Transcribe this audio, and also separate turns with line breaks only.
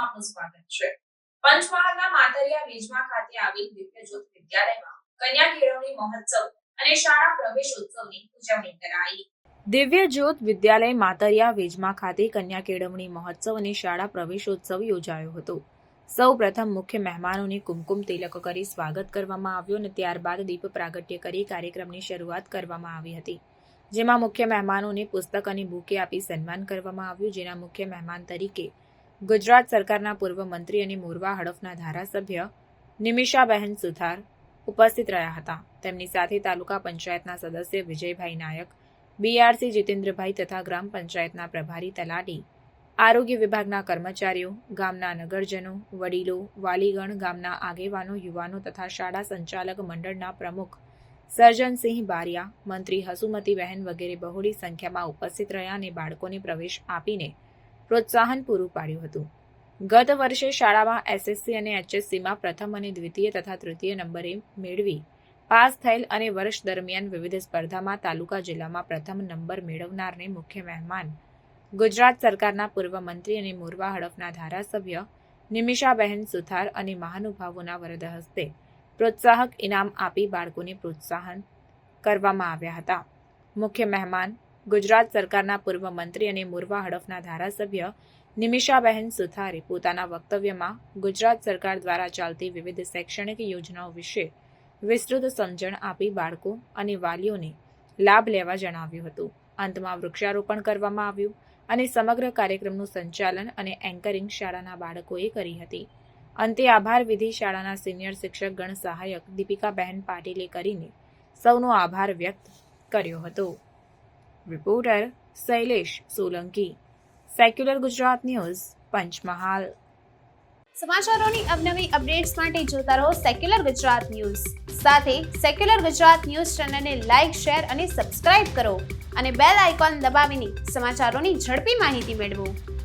આપનું સ્વાગત છે. પંચમહાલના માતરિયા વેજમા ખાતે આવેલ દિવ્યજ્યોત વિદ્યાલયમાં કન્યા કેળવણી મહોત્સવ અને શાળા પ્રવેશોત્સવની ઉજવણી કરાઈ. દિવ્ય જ્યોત વિદ્યાલય માતરિયા વેજમા ખાતે કન્યા કેળવણી મહોત્સવ અને શાળા પ્રવેશોત્સવ યોજાયો હતો. સૌ પ્રથમ મુખ્ય મહેમાનોને કુમકુમ તિલક કરી સ્વાગત કરવામાં આવ્યું અને ત્યારબાદ દીપ પ્રાગટ્ય કરી કાર્યક્રમની શરૂઆત કરવામાં આવી હતી. જેમાં મુખ્ય મહેમાનોને પુસ્તક અને બુકે આપી સન્માન કરવામાં આવ્યું, જેના મુખ્ય મહેમાન તરીકે ગુજરાત સરકારના પૂર્વ મંત્રી અને મોરવા હડફના ધારાસભ્ય નિમિષાબહેન સુથાર ઉપસ્થિત રહ્યા હતા. તેમની સાથે તાલુકા પંચાયતના સદસ્ય વિજયભાઈ નાયક, બીઆરસી જીતેન્દ્રભાઈ તથા ગ્રામ પંચાયતના પ્રભારી તલાટી, આરોગ્ય વિભાગના કર્મચારીઓ, ગામના નગરજનો, વડીલો, વાલીગણ, ગામના આગેવાનો, યુવાનો તથા શાળા સંચાલક મંડળના પ્રમુખ સર્જનસિંહ બારિયા, મંત્રી હસુમતીબહેન વગેરે બહોળી સંખ્યામાં ઉપસ્થિત રહ્યા અને બાળકોને પ્રવેશ આપીને પ્રોત્સાહન પૂરું પાડ્યું હતું. ગત વર્ષે શાળામાં એસએસસી અને એચએસસીમાં પ્રથમ અને દ્વિતીય તથા તૃતીય નંબરે મેળવી પાસ થયેલ અને વર્ષ દરમિયાન વિવિધ સ્પર્ધામાં તાલુકા જિલ્લામાં પ્રથમ નંબર મેળવનારને મુખ્ય મહેમાન ગુજરાત સરકારના પૂર્વ મંત્રી અને મોરવા હડફના ધારાસભ્ય નિમિષાબહેન સુથાર અને મહાનુભાવોના વરદ હસ્તે પ્રોત્સાહક ઇનામ આપી બાળકોને પ્રોત્સાહન કરવામાં આવ્યા હતા. મુખ્ય મહેમાન ગુજરાત સરકારના પૂર્વ મંત્રી અને મોરવા હડફના ધારાસભ્ય નિમિષાબહેન સુથારે પોતાના વક્તવ્યમાં ગુજરાત સરકાર દ્વારા ચાલતી વિવિધ શૈક્ષણિક યોજનાઓ વિશે વિસ્તૃત સમજણ આપી બાળકો અને વાલીઓને લાભ લેવા જણાવ્યું હતું. અંતમાં વૃક્ષારોપણ કરવામાં આવ્યું અને સમગ્ર કાર્યક્રમનું સંચાલન અને એન્કરિંગ શાળાના બાળકોએ કરી હતી. અંતે આભાર વિધિ શાળાના સિનિયર શિક્ષક ગણ સહાયક દીપિકાબહેન પાટીલે કરીને સૌનો આભાર વ્યક્ત કર્યો હતો. Reporter Shailesh Solanki secular Gujarat news Panchmahal
સમાચારોની અવનવી અપડેટ્સ માટે જોતા રહો સેક્યુલર ગુજરાત ન્યૂઝ સાથે સેક્યુલર ગુજરાત ન્યૂઝ ચેનલને લાઇક શેર અને સબસ્ક્રાઇબ કરો અને બેલ આઇકોન દબાવીને સમાચારોની ઝડપી માહિતી મેળવો.